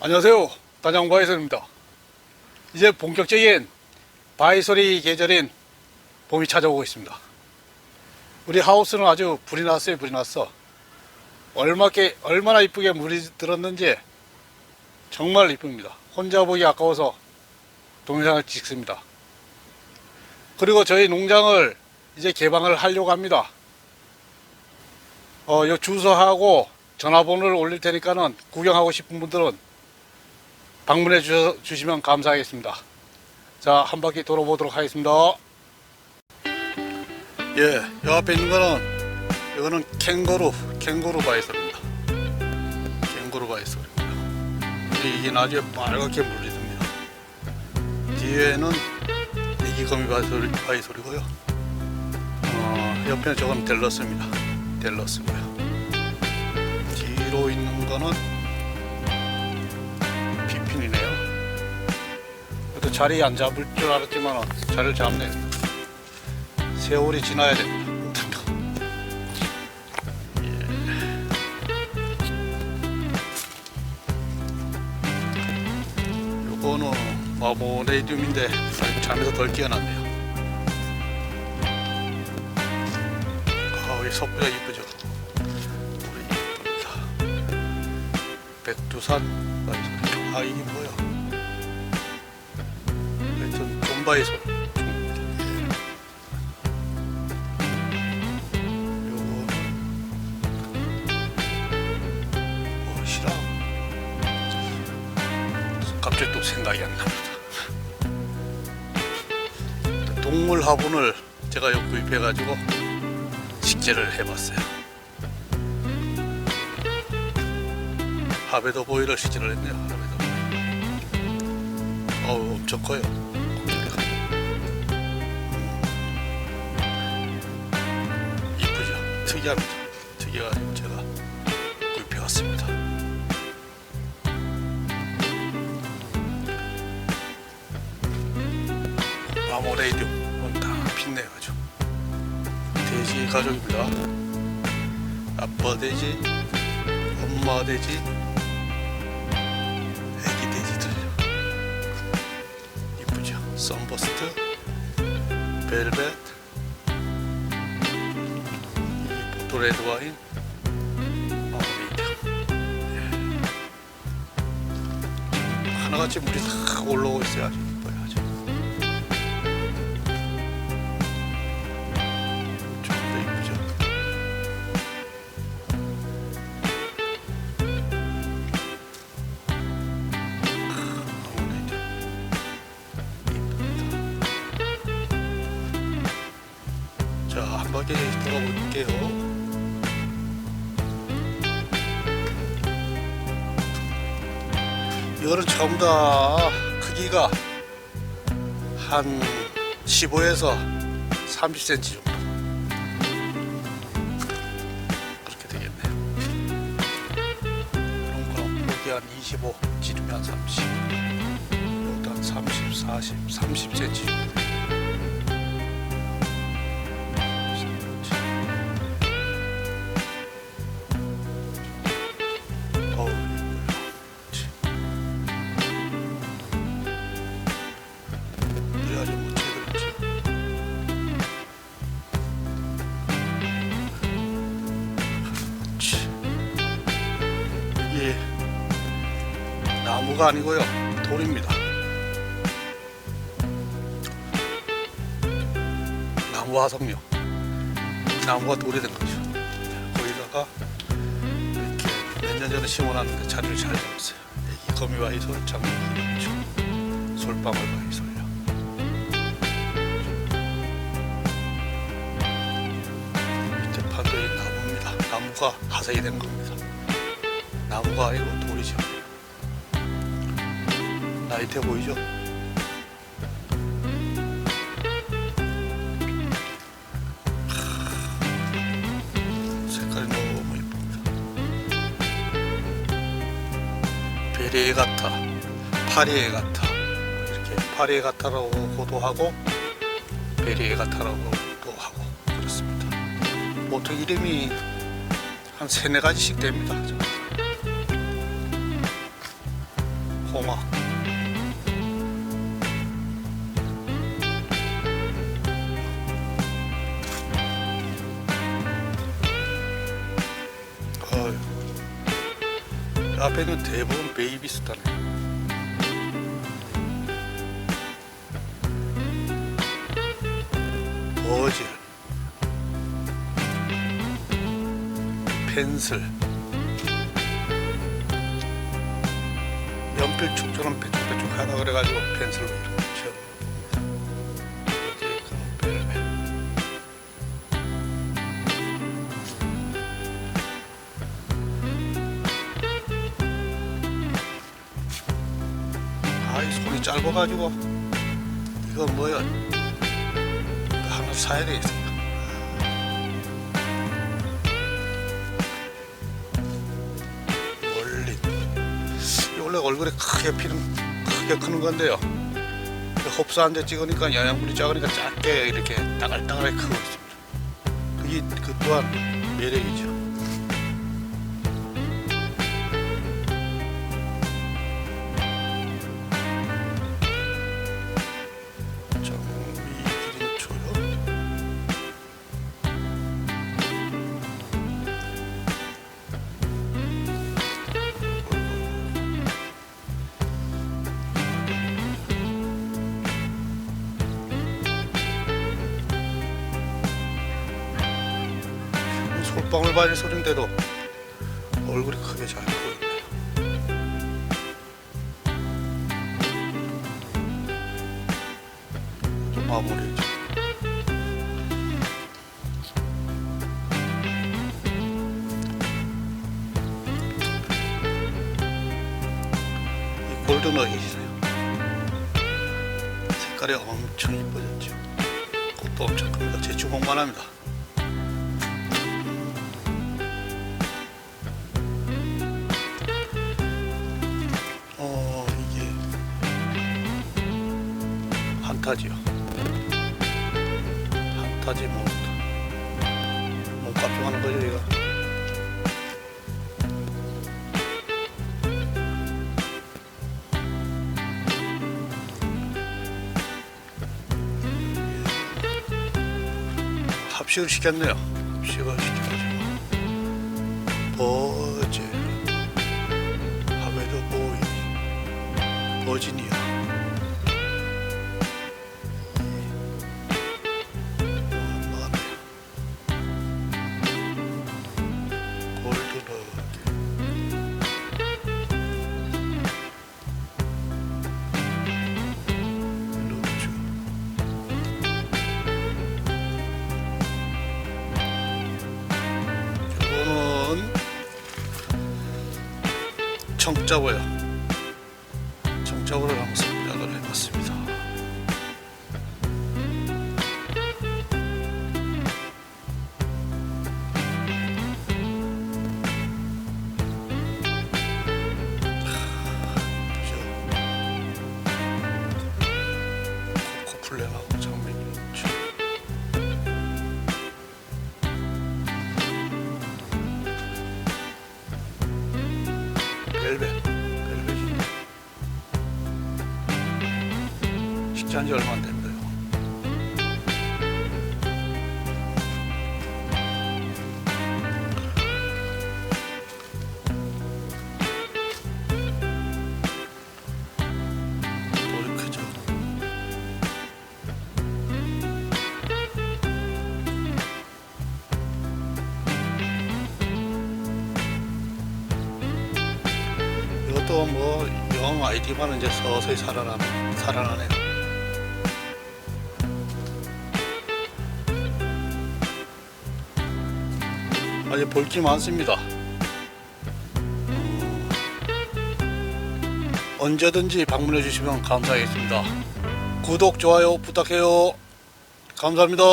안녕하세요. 단양 바이솔입니다. 이제 본격적인 바이솔이 계절인 봄이 찾아오고 있습니다. 우리 하우스는 아주 불이 났어요, 불이 났어. 얼마게, 얼마나 이쁘게 물이 들었는지 정말 이쁩니다. 혼자 보기 아까워서 동영상을 찍습니다. 그리고 저희 농장을 이제 개방을 하려고 합니다. 어, 요 주소하고 전화번호를 올릴 테니까는 구경하고 싶은 분들은 방문해 주시면 감사하겠습니다. 자, 한 바퀴 돌아보도록 하겠습니다. 예, 요 앞에 있는 거는 이거는 캥거루, 캥거루 바이솔입니다. 캥거루 바이솔입니다. 이게 나중에 빨갛게 물이 듭니다. 뒤에는 애기거미 바이솔, 바이솔이고요. 어, 옆에는 저건 델러스입니다. 델러스고요. 뒤로 있는 거는 자리 안 잡을 줄 알았지만 자리를 잡네. 세월이 지나야. 요거는 마모레디움인데 아직 잠에서 덜 깨어났네요. 아, 이 석부가 이쁘죠? 백두산. 아, 이게 뭐야? 하여튼 존바이솔. 요거는 무엇이라? 갑자기 또 생각이 안 납니다. 동물 화분을 제가 요 구입해 가지고 식재를 해봤어요. 하베더 보이를 식재를 했네요. 하베더. 어우 엄청 커요. 특이합니다. 특이해가지고 제가 구입해왔습니다. 마모레이디움 다 빛내요 아주. 돼지 가족입니다. 아빠 돼지, 엄마 돼지, 애기 돼지들요. 이쁘죠? 썬버스트, 벨벳, 이 포토 레드 와인, 마무리죠. 예. 하나같이 물이 다 올라오고 있어요. 아주 이뻐요. 아주. 좀더 이쁘죠? 아무래도 이쁩니다. 자, 한 바퀴 돌아볼게요. 이거는 전부 다 크기가 한 15에서 30cm 정도. 그렇게 되겠네요. 그럼 그럼 여기 한 25, 지름이 한 30, 여기도 한 30, 40, 30cm 정도. 나무가 아니고요 돌입니다. 나무 화석류. 나무가 돌이 된 거죠. 거기다가 이렇게 몇 년 전에 심어놨는데 자리를 잘 잡았어요. 애기 거미바이솔, 장미기죠. 솔방울 바이솔요. 밑에 판도 이 나무입니다. 나무가 화석이 된 겁니다. 나무가 아니고 돌이죠. 나이트 보이죠? 색깔이 너무 예쁩니다. 베레 같아, 파리에 같아 이렇게 파리에 같아라고도 하고 베리에 같아라고도 하고 그렇습니다. 보통 이름이 한 세네 가지씩 됩니다. 고마. 어 앞에는 대부분 베이비스타네. 버질, 펜슬, 연필촉처럼 빼쭉빼쭉 하다 그래가지고 펜슬로 손이 짧아가지고 이거 뭐야? 하나 사야 되겠어. 원래 얼굴에 크게 피는 크게 크는 건데요. 이거 흡수한데 찍으니까 영양분이 작으니까 작게 이렇게 따글따글하게 크고 있습니다. 그게 그 또한 매력이죠 솔방울 바지 소린데도 얼굴이 크게 잘 보이네요. 좀 마무리죠. 이 골든어이 있어요. 색깔이 엄청 이뻐졌죠. 꽃도 엄청 큽니다. 제 주먹만 합니다. 한타지요. 한타지 몬스터. 몸값 좀 하는 거죠 이거. 합식을 시켰네요. 합식을 시켜가지고 버즈 하베드 보이 버지니 청자고요. 청자고를 한번 식지한 지 얼마 안 됩니다 이것도 뭐 영 아이디만 이제 서서히 살아나는 살아나네요. 아직 볼 게 많습니다. 음, 언제든지 방문해 주시면 감사하겠습니다. 구독, 좋아요 부탁해요. 감사합니다.